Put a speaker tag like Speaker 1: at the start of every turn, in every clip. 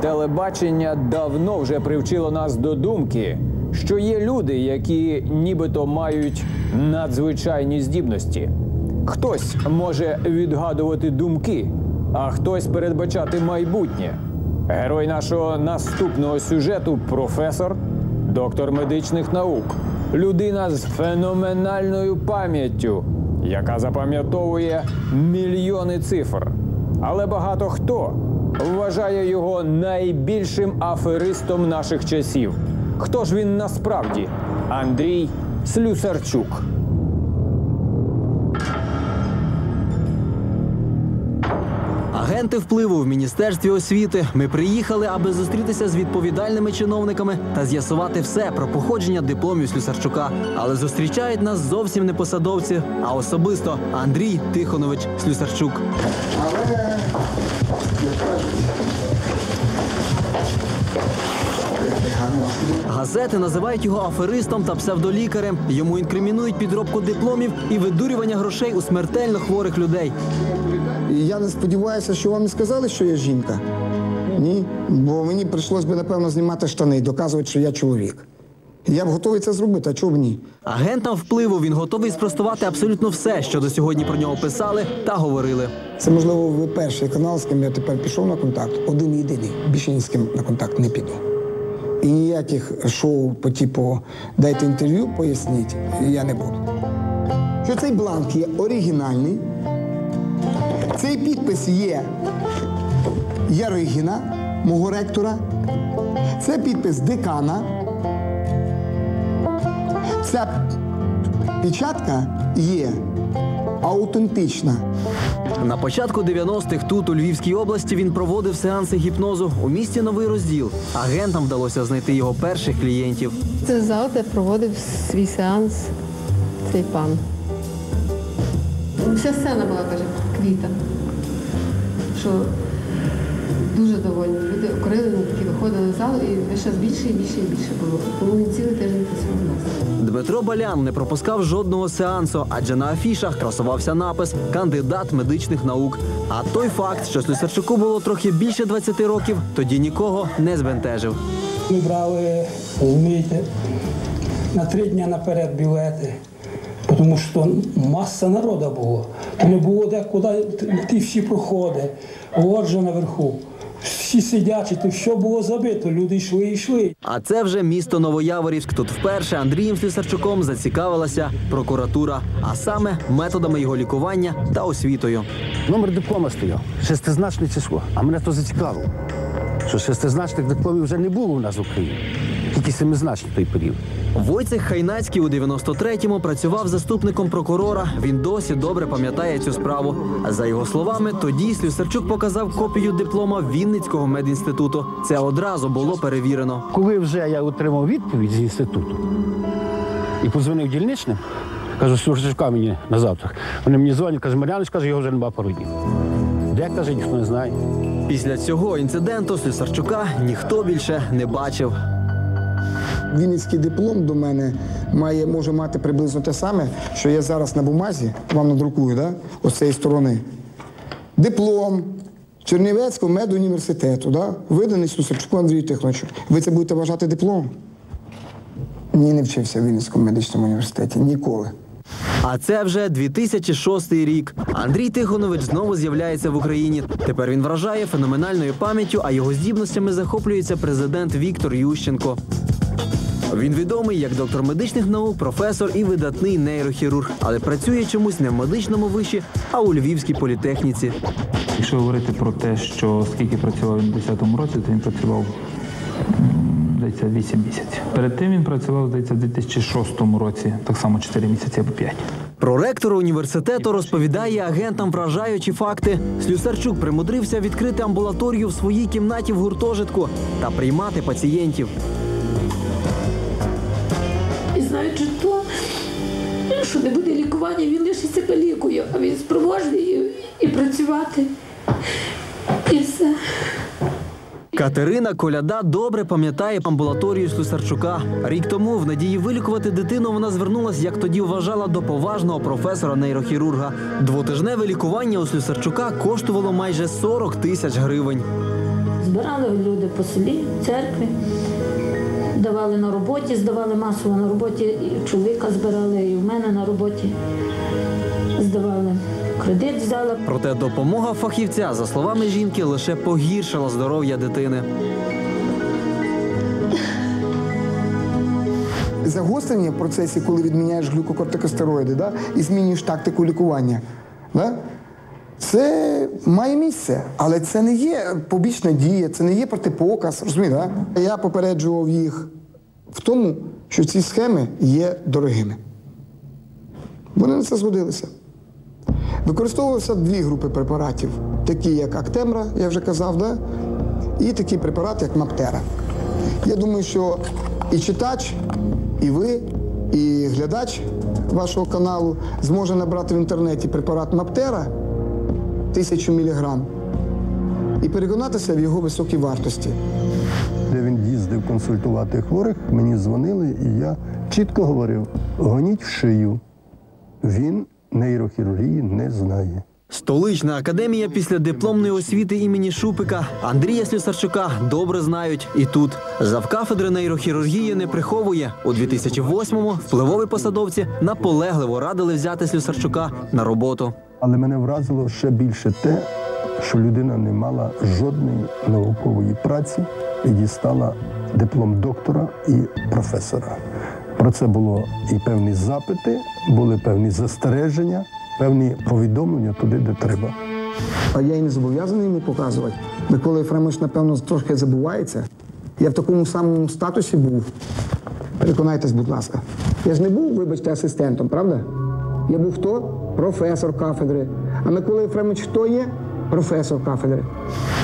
Speaker 1: Телебачення давно вже привчило нас до думки, що є люди, які нібито мають надзвичайні здібності. Хтось може відгадувати думки, а хтось передбачати майбутнє. Герой нашого наступного сюжету професор, доктор медичних наук, людина з феноменальною пам'яттю, яка запам'ятовує мільйони цифр. Але багато хто вважає його найбільшим аферистом наших часів. Хто ж він насправді? Андрій Слюсарчук.
Speaker 2: Агенти впливу в міністерстві освіти. Ми приїхали, аби зустрітися з відповідальними чиновниками та з'ясувати все про походження дипломів Слюсарчука. Але зустрічають нас зовсім не посадовці, а особисто Андрій Тихонович Слюсарчук. Газети називають його аферистом та псевдолікарем. Йому інкримінують підробку дипломів і видурювання грошей у смертельно хворих людей.
Speaker 3: Я не сподіваюся, що вам не сказали, що я жінка. Ні. Бо мені прийшлось би, напевно, знімати штани і доказувати, що я чоловік. Я б готовий це зробити, а чого б ні?
Speaker 2: Агентам впливу він готовий спростувати абсолютно все, що до сьогодні про нього писали та говорили.
Speaker 3: Це, можливо, ви перший канал, з ким я тепер пішов на контакт. Один єдиний. Більше ні з ким на контакт не піду. І ніяких шоу по типу дайте інтерв'ю, поясніть, я не буду. Що цей бланк є оригінальний. Цей підпис є Яригіна, мого ректора. Це підпис декана. Ця печатка є аутентична.
Speaker 2: На початку 90-х тут, у Львівській області, він проводив сеанси гіпнозу у місті Новий Розділ. Агентам вдалося знайти його перших клієнтів.
Speaker 4: Це зал, де проводив свій сеанс цей пан. Вся сцена була, каже, квіта. Що дуже довольні. Люди окрилені такі виходили з залу і лише більше і більше і більше було. Тому він цілий тиждень працював у нас.
Speaker 2: Дмитро Балян не пропускав жодного сеансу, адже на афішах красувався напис кандидат медичних наук. А той факт, що Слюсарчуку було трохи більше 20 років, тоді нікого не збентежив.
Speaker 5: Ми брали, розумієте, на три дні наперед білети, тому що маса народу було. То не було де куди ті всі проходи. От же наверху. Всі сидячі, то що було забито, люди йшли і йшли.
Speaker 2: А це вже місто Новояворівськ. Тут вперше Андрієм Слісарчуком зацікавилася прокуратура, а саме методами його лікування та освітою.
Speaker 6: Номер диплома стояв, шестизначне число. А мене то зацікавило, що шестизначних дипломів вже не було у нас в Україні, тільки семизначний той період.
Speaker 2: Войцех Хайнацький у 93-му працював заступником прокурора. Він досі добре пам'ятає цю справу. За його словами, тоді Слюсарчук показав копію диплома Вінницького медінституту. Це одразу було перевірено.
Speaker 6: Коли вже я отримав відповідь з інституту і подзвонив дільничним, кажу, Суржичка мені на завтра. Вони мені дзвонять, каже, Мар'янович, каже, його вже нема пару днів. Де, каже, ніхто не знає.
Speaker 2: Після цього інциденту Слюсарчука ніхто більше не бачив.
Speaker 3: Вінницький диплом до мене має, може мати приблизно те саме, що я зараз на бумазі вам надрукую, да? ось цієї сторони. Диплом Чернівецького медуніверситету, да? виданий Сусарчуку Андрію Тихоновичу. Ви це будете вважати диплом? Ні, не вчився в Вінницькому медичному університеті. Ніколи.
Speaker 2: А це вже 2006 рік. Андрій Тихонович знову з'являється в Україні. Тепер він вражає феноменальною пам'яттю, а його здібностями захоплюється президент Віктор Ющенко. Він відомий як доктор медичних наук, професор і видатний нейрохірург, але працює чомусь не в медичному виші, а у Львівській політехніці.
Speaker 7: Якщо говорити про те, що скільки працював він у 2010 році, то він працював здається 8 місяців. Перед тим він працював, здається, в 2006 році, так само 4 місяці або 5.
Speaker 2: Проректор університету розповідає агентам вражаючі факти. Слюсарчук примудрився відкрити амбулаторію в своїй кімнаті в гуртожитку та приймати пацієнтів.
Speaker 8: Знаючи то, що не буде лікування, він лишиться калікою, а він спроможний і працювати. І все.
Speaker 2: Катерина Коляда добре пам'ятає амбулаторію Слюсарчука. Рік тому в надії вилікувати дитину вона звернулася, як тоді вважала, до поважного професора нейрохірурга. Двотижневе лікування у Слюсарчука коштувало майже 40 тисяч гривень.
Speaker 8: Збирали люди по селі, церкві, давали на роботі, здавали масово на роботі, і чоловіка збирали, і в мене на роботі здавали. Кредит взяла.
Speaker 2: Проте допомога фахівця, за словами жінки, лише погіршила здоров'я дитини.
Speaker 3: Загострення в процесі, коли відміняєш глюкокортикостероїди да, і змінюєш тактику лікування. Да, це має місце, але це не є побічна дія, це не є протипоказ. Розумієте, да? Я попереджував їх в тому, що ці схеми є дорогими. Вони на це згодилися. Використовувалися дві групи препаратів, такі як Актемра, я вже казав, да? і такий препарат, як Маптера. Я думаю, що і читач, і ви, і глядач вашого каналу зможе набрати в інтернеті препарат Маптера 1000 мг і переконатися в його високій вартості.
Speaker 9: де він їздив консультувати хворих, мені дзвонили, і я чітко говорив: гоніть в шию. Він нейрохірургії не знає.
Speaker 2: Столична академія після дипломної освіти імені Шупика Андрія Слюсарчука добре знають і тут. Завкафедри нейрохірургії не приховує. У 2008-му впливові посадовці наполегливо радили взяти Слюсарчука на роботу.
Speaker 9: Але мене вразило ще більше те, що людина не мала жодної наукової праці і дістала диплом доктора і професора. Про це було і певні запити, були певні застереження, певні повідомлення туди, де треба.
Speaker 3: А я і не зобов'язаний йому показувати. Микола Єфремович, напевно, трохи забувається. Я в такому самому статусі був. Переконайтесь, будь ласка. Я ж не був, вибачте, асистентом, правда? Я був хто? Професор кафедри. А Микола Єфремович хто є? Професор кафедри.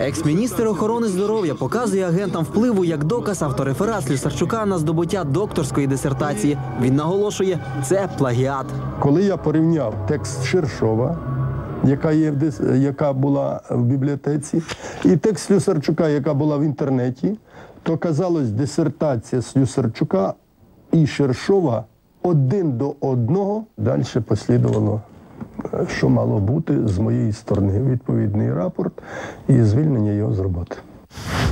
Speaker 2: Екс-міністр охорони здоров'я показує агентам впливу як доказ автореферат Слюсарчука на здобуття докторської дисертації. Він наголошує, це плагіат.
Speaker 9: Коли я порівняв текст Шершова, яка, є яка була в бібліотеці, і текст Слюсарчука, яка була в інтернеті, то казалось, дисертація Слюсарчука і Шершова один до одного. Далі послідувало, е, що мало бути з моєї сторони. Відповідний рапорт і звільнення його з роботи.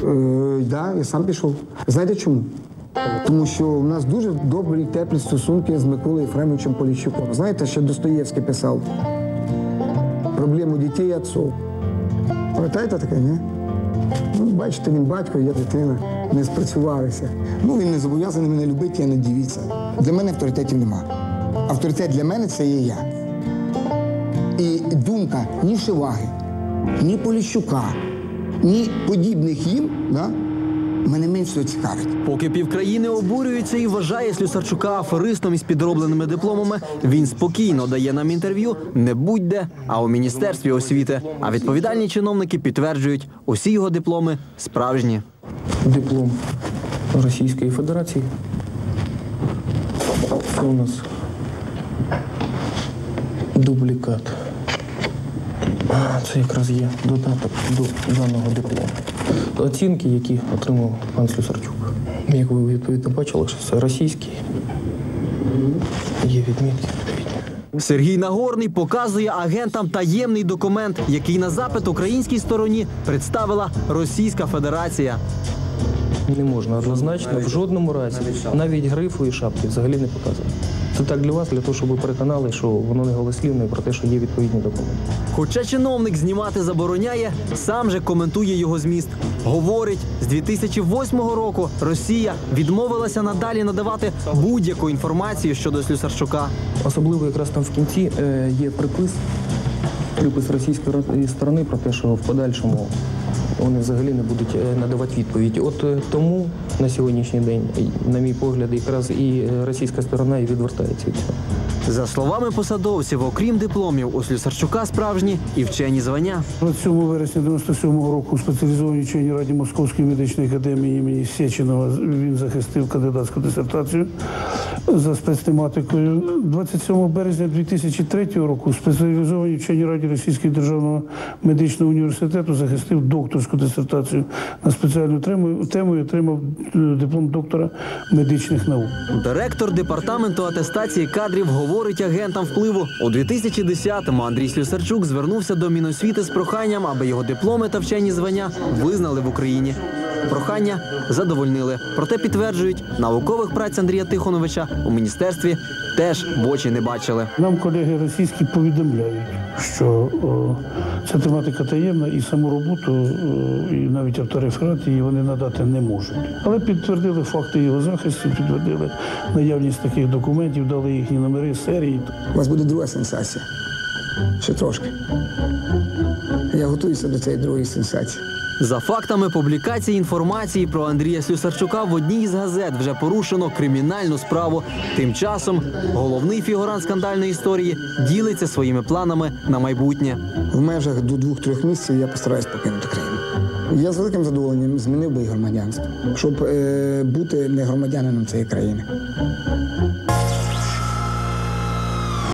Speaker 3: Е, да, я сам пішов. Знаєте чому? Тому що в нас дуже добрі теплі стосунки з Миколою Єфремовичем Поліщуком. Знаєте, ще Достоєвський писав проблему дітей і отцов. Пам'ятаєте таке, ні? Ну, бачите, він батько, я дитина, не спрацювалися. Ну, він не зобов'язаний мене любити, я не дивіться. Для мене авторитетів нема. Авторитет для мене це є я. І думка ні Шиваги, ні Поліщука, ні подібних їм, да, мене менш всього цікавить.
Speaker 2: Поки півкраїни обурюються і вважає Слюсарчука аферистом із підробленими дипломами, він спокійно дає нам інтерв'ю не будь-де, а у міністерстві освіти. А відповідальні чиновники підтверджують, усі його дипломи справжні.
Speaker 10: диплом Російської Федерації. Це у нас дублікат. А, Це якраз є додаток до даного диплому. Оцінки, які отримав пан Слюсарчук. Як ви відповідно бачили, що це російський. Є відмітки.
Speaker 2: Сергій Нагорний показує агентам таємний документ, який на запит українській стороні представила Російська Федерація.
Speaker 10: Не можна однозначно в жодному разі навіть грифу і шапки взагалі не показувати. Це так для вас, для того, щоб ви переконали, що воно не голослівне про те, що є відповідні документи.
Speaker 2: Хоча чиновник знімати забороняє, сам же коментує його зміст. Говорить, з 2008 року Росія відмовилася надалі надавати будь-яку інформацію щодо Слюсарчука.
Speaker 10: Особливо якраз там в кінці е, є припис, припис російської сторони про те, що в подальшому вони взагалі не будуть е, надавати відповідь. От е, тому на сьогоднішній день, на мій погляд, якраз і е, російська сторона і відвертається від цього.
Speaker 2: За словами посадовців, окрім дипломів, у Слюсарчука справжні і вчені звання.
Speaker 11: 27 вересня 97-го року у спеціалізованій вченій раді Московської медичної академії імені Сєчинова він захистив кандидатську дисертацію за спецтематикою. 27 березня 2003 року у спеціалізованій вченій раді Російського державного медичного університету захистив докторську дисертацію на спеціальну тему, тему і отримав е, диплом доктора медичних наук.
Speaker 2: Директор департаменту атестації кадрів говорить. Говорить агентам впливу. У 2010-му Андрій Слюсарчук звернувся до Міносвіти з проханням, аби його дипломи та вчені звання визнали в Україні. Прохання задовольнили. Проте підтверджують, наукових праць Андрія Тихоновича у міністерстві теж в очі не бачили.
Speaker 11: Нам колеги російські повідомляють, що о, ця тематика таємна і саму роботу, о, і навіть автореферат її вони надати не можуть. Але підтвердили факти його захисту, підтвердили наявність таких документів, дали їхні номери, серії.
Speaker 3: У вас буде друга сенсація. Ще трошки. Готуюся до цієї другої сенсації.
Speaker 2: За фактами публікації інформації про Андрія Слюсарчука в одній із газет вже порушено кримінальну справу. Тим часом головний фігурант скандальної історії ділиться своїми планами на майбутнє.
Speaker 3: В межах до двох-трьох місяців я постараюсь покинути країну. Я з великим задоволенням змінив би громадянство, щоб е, бути не громадянином цієї країни.